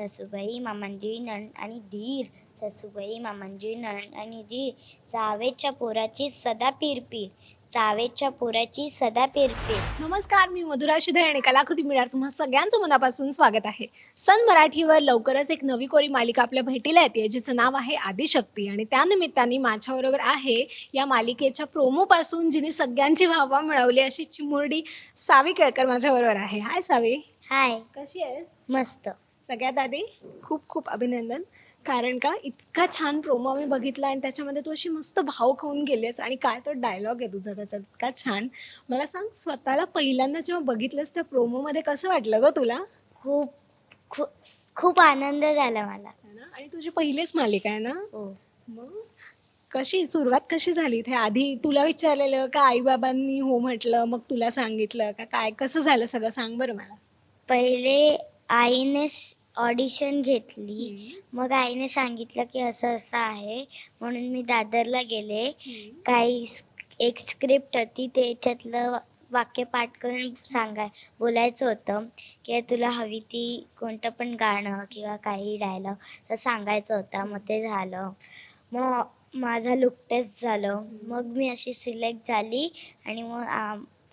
सासूबाई मामांजी नण आणि धीर सासूबाई मामांजी नण आणि धीर जावेच्या पोराची सदा पिरपीर. जावेच्या पोराची सदा पिरपीर. नमस्कार मी मधुरा शिधे आणि कलाकृती मिळार तुम्हा सगळ्यांचं मनापासून स्वागत आहे. सन मराठीवर लवकरच एक नवी कोरी मालिका आपल्या भेटीला येते जिचं नाव आहे आदिशक्ती. आणि त्यानिमित्ताने माझ्याबरोबर आहे या मालिकेच्या प्रोमोपासून जिने सगळ्यांची वाहवा मिळवली अशी चिमुरडी सावी केळकर माझ्याबरोबर आहे. हाय सावी. हाय. कशी आहेस? मस्त. सगळ्यात आधी खूप खूप अभिनंदन. कारण का इतका छान प्रोमो आम्ही बघितला आणि त्याच्यामध्ये तू अशी मस्त भाव खाऊन गेलीस आणि काय तो डायलॉग आहे तुझा त्याच्यात इतका छान. मला सांग स्वतःला पहिल्यांदा जेव्हा बघितलंस त्या प्रोमोमध्ये कसं वाटलं ग तुला? खूप खूप खूप आनंद झाला मला. है ना? आणि तुझी पहिलीच मालिका आहे ना? हो. मग कशी सुरुवात कशी झाली? ते आधी तुला विचारलेलं का आईबाबांनी हो म्हटलं मग तुला सांगितलं का काय कसं झालं सगळं? सांग बरं मला. पहिले आईने ऑडिशन घेतली. मग आईने सांगितलं की असं असं आहे. म्हणून मी दादरला गेले. काही एक स्क्रिप्ट होती त्याच्यातलं वाक्य पाठ करून सांगाय बोलायचं होतं. की तुला हवी ती कोणतं पण गाणं किंवा काही डायलॉग तर सांगायचं होतं. मग ते झालं. मग माझं लुक टेस्ट झालं. मग मी अशी सिलेक्ट झाली आणि मग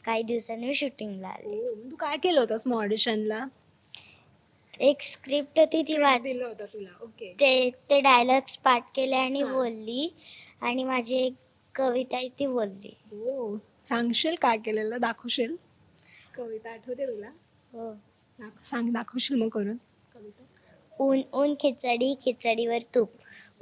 काही दिवसांनी मी शूटिंगला आले. तू काय केलं होतंस मग ऑडिशनला? एक स्क्रिप्ट होती ती वाच. दिलं होतं तुला. ओके ते ते डायलॉग्स पाठ केले आणि हा. बोलली. आणि माझी एक कविता आहे ती बोलली. हो. सांगशील काय केलेलं? दाखवशील? कविता आठवते तुला? हो. दाख- सांग दाखवशील मग करून. कविता. ऊन ऊन खिचडी खिचडीवर तूप.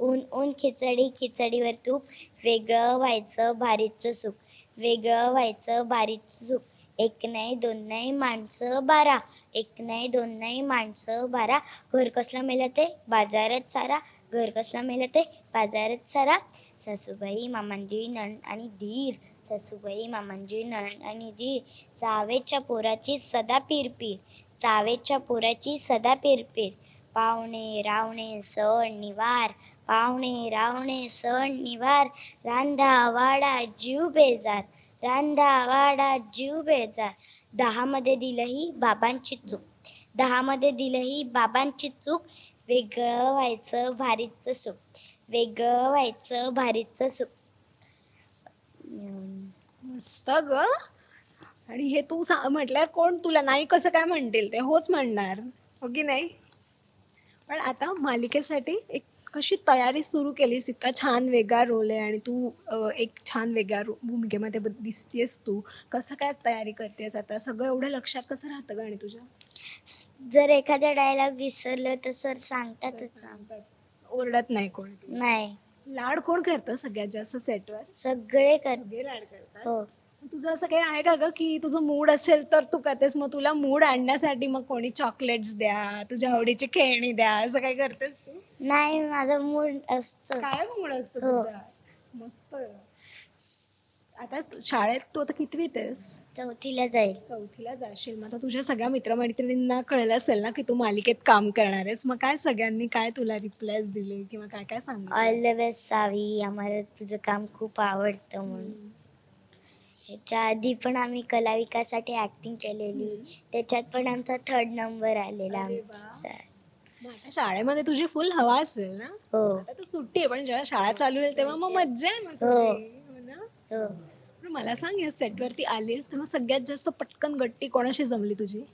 ऊन ऊन खिचडी खिचडीवर तूप. वेगळं व्हायचं भारीचं सुख वेगळं व्हायचं भारीचं सुख एक नाही दोन नाही माणसं बारा. एक नाही दोन नाही माणसं बारा. घर कसला मेलं ते? बाजारात सारा घर कसला मेलं ते? बाजारात सारा सासूबाई मामांजी नण आणि धीर सासूबाई मामांजी नण आणि धीर जावेच्या पोराची सदा पिरपीर. चावेच्या पोराची सदा पिरपीर. पाहुणे रावणे सण निवार. पाहुणे रावणे सण निवार. रांधा वाडा जीव बेजार. रांधा वाडा जीव बेजार. दहामध्ये दिलंही बाबांची चूक. दहामध्ये दिलंही बाबांची चूक. वेगळं व्हायचं भारीचं सुख. वेगळं व्हायचं भारीचं सुख. मस्त ग. आणि हे तू सा म्हटल्यावर कोण तुला नाही कसं काय म्हणतील ते होच म्हणणार. हो की नाही? पण आता मालिकेसाठी एक कशी तयारी सुरू केलीस? इतका छान वेगळा रोल आहे आणि तू अ, एक छान वेगळ्या रो- भूमिकेमध्ये ब- दिसतेस तू. कसं काय तयारी करतेस आता? सगळं एवढं लक्षात कसं राहतं गाणी तुझ्या? जर एखादा डायलॉग विसरलं तर सर सांगतातच ओरडत नाही कोण नाही. लाड कोण करतं सगळ्यात जास्त सेटवर सगळे कर सगळे लाड करतात? हो. तुझं असं काही आहे का ग की तुझं मूड असेल तर तू करतेस? मग तुला मूड आणण्यासाठी मग कोणी चॉकलेट्स द्या तुझ्या आवडीची खेळणी द्या असं काही करतेस? नाही माझा मूड असतो. काय मूड असतं हो. तुझा? मस्त. आता तू- शाळेत तू आता कितवीत आहेस चौथीला जाईल. चौथीला जाशील. मग आता तुझ्या सगळ्या मित्रमैत्रिणींना कळलं असेल ना की तू मालिकेत काम करणार आहेस. मग काय सगळ्यांनी काय तुला रिप्लायज दिले किंवा काय काय सांगितलं? All the best Savi. आम्हाला तुझं काम खूप आवडतं म्हणून. ह्याच्या आधी पण आम्ही कला विकासासाठी ऍक्टिंग केलेली त्याच्यात पण आमचा थर्ड नंबर आलेला अरे वा. आमचा आता शाळेमध्ये तुझी फुल हवा असेल ना? हो. आता तर सुट्टी आहे पण जेव्हा शाळा चालू होईल तेव्हा मग मज्जा आहे मग हो. तुझी. हो ना? हो. पण मला सांग या सेटवरती आलीस तेव्हा सगळ्यात जास्त पटकन गट्टी कोणाशी जमली तुझी?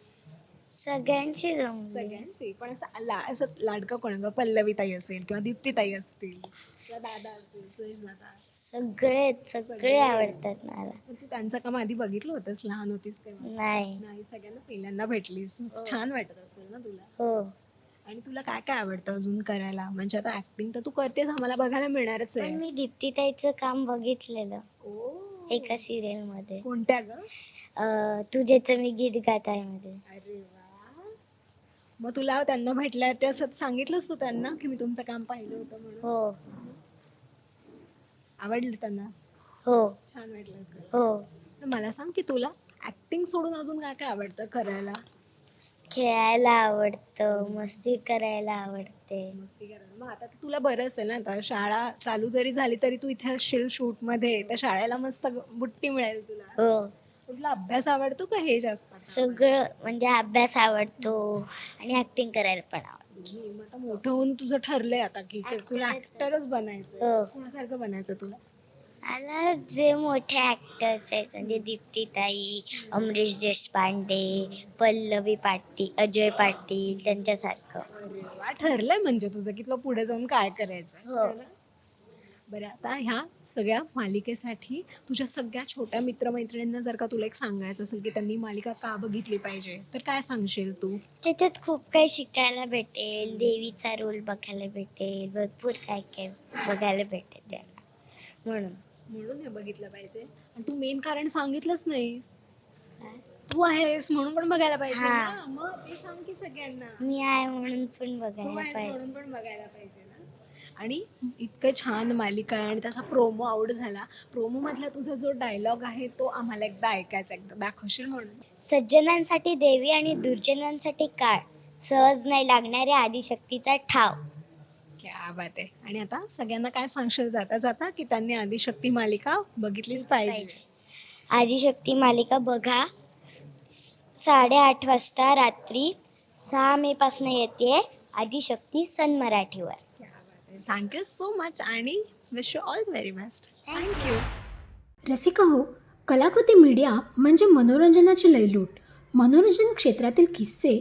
सगळ्यांची जमली. सगळ्यांशी? पण असं ला असं लाडका कोण पल्लवी ताई असेल किंवा दीप्ती ताई असतील? किंवा दादा असतील? सुरेश दादा? सगळे सगळे. आवडतात मला. पण तू त्यांचं काम आधी बघितलं होतंस? लहान होतीस तेव्हा? नाही. नाही सगळ्यांना पहिल्यांदा भेटलीस. छान वाटत असेल ना तुला? हो. आणि तुला काय काय आवडतं अजून करायला? म्हणजे आता ऍक्टिंग तर तू करतेस आम्हाला बघायला मिळणारच पण आहे मी दीप्तीताईचं काम बघितलेलं. ओ. एका सिरियलमध्ये कोणत्या ग? अं, तुझेच मी गीत गात आहे मध्ये अरे वा. मग तुला त्यांना भेटल्यावर ते असं सांगितलंस तू त्यांना की मी तुमचं काम पाहिलं होतं म्हणून? हो. आवडलं त्यांना? हो. छान वाटलं असेल. हो. तर मला सांग की तुला ऍक्टिंग सोडून अजून काय काय आवडतं करायला? खेळायला आवडतं मस्ती करायला आवडते. मग आता तर तुला बरं असेल ना आता शाळा चालू जरी झाली तरी तू इथे असशील शूटमध्ये तर शाळेला मस्त बुट्टी मिळेल तुला. हो. तुला अभ्यास आवडतो का हे जास्त? सगळं म्हणजे अभ्यास आवडतो आणि ऍक्टिंग करायला पण आवडतं. दोन्ही. मग आता मोठं होऊन तुझं ठरलंय आता की तुला. ऍक्टरच बनायचं हो. कोणासारखं बनायचं तुला? मला जे मोठे ॲक्टर्स आहेत म्हणजे दीप्तीताई अमरीश देशपांडे पल्लवी पाटील अजय पाटील त्यांच्यासारखं. वा ठरलंय म्हणजे तुझं की तुला पुढे जाऊन काय करायचं हो. बरं आता ह्या सगळ्या मालिकेसाठी तुझ्या सगळ्या छोट्या मित्रमैत्रिणींना जर का तुला एक सांगायचं असेल की त्यांनी मालिका का बघितली पाहिजे तर काय सांगशील तू? त्याच्यात खूप काही शिकायला भेटेल देवीचा रोल बघायला भेटेल भरपूर काय काय बघायला भेटेल त्याला. म्हणून. म्हणून हे बघितलं पाहिजे. आणि तू मेन कारण सांगितलंच नाहीस. तू आहेस म्हणून पण बघायला पाहिजे हा. ना मग ते सांग की सगळ्यांना. मी आहे म्हणून पण तू बघायला आहेस पाहिजे. म्हणून पण बघायला पाहिजे ना. आणि इतकं छान मालिका आहे आणि त्याचा प्रोमो आवड झाला. प्रोमो मधला तुझा जो डायलॉग आहे तो आम्हाला एकदा ऐकायचा एकदा. दाखवशील म्हणून. सज्जनांसाठी देवी आणि दुर्जनांसाठी काळ. सहज नाही लागणाऱ्या आदिशक्तीचा ठाव. क्या बात आहे आणि आता सगळ्यांना काय सांगशील जाता जाता की त्यांनी आदिशक्ती मालिका बघितलीच पाहिजे. आदिशक्ती मालिका बघा. साडेआठ वाजता रात्री सहा मे पासून येते आदिशक्ती सन मराठीवर. थँक्यू सो मच आणि wish you all very best thank you Rasika हो कलाकृती मीडिया म्हणजे मनोरंजनाची लयलूट. मनोरंजन क्षेत्रातील किस्से